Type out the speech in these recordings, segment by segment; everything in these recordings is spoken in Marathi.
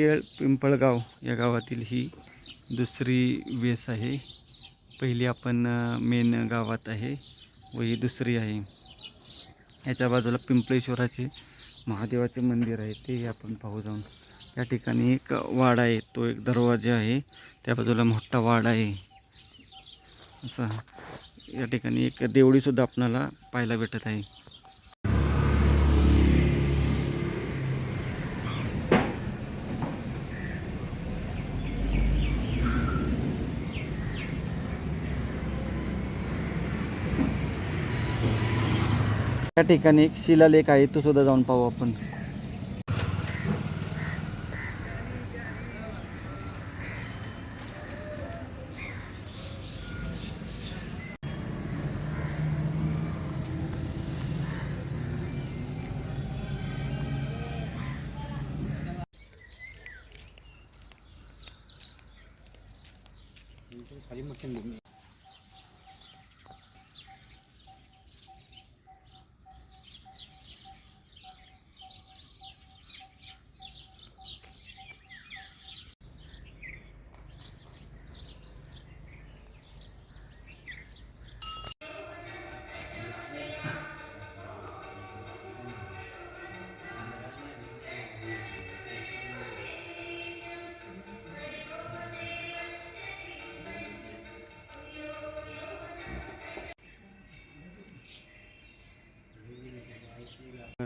केळ पिंपळगाव या गावातील ही दुसरी वेस आहे. पहिली आपण मेन गावात आहे व ही दुसरी आहे. याच्या बाजूला पिंपळेश्वराचे महादेवाचे मंदिर आहे तेही आपण पाहू जाऊन. या ठिकाणी एक वाडा आहे तो एक दरवाजा आहे. त्या बाजूला मोठा वाडा आहे. असा. या ठिकाणी एक देवळीसुद्धा आपणाला पाहायला भेटत आहे. या ठिकाणी एक शिलालेख आहे तो सुद्धा जाऊन पाहू आपण.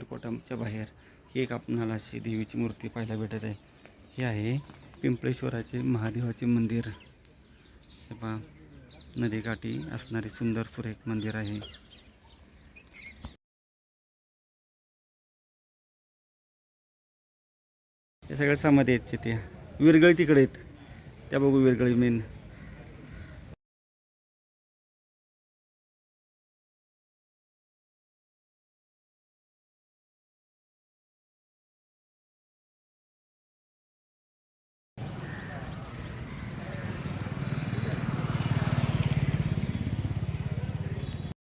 कोटाच्या बाहेर ही एक आपणाला अशी देवीची मूर्ती पाहायला भेटत आहे. हे आहे पिंपळेश्वराचे महादेवाचे मंदिर. हे पहा नदीकाठी असणारे सुंदर सुरेख मंदिर आहे. हे सगळ्या समाधी आहेत ते विरगळी तिकडे आहेत. त्या बघू विरगळी मेन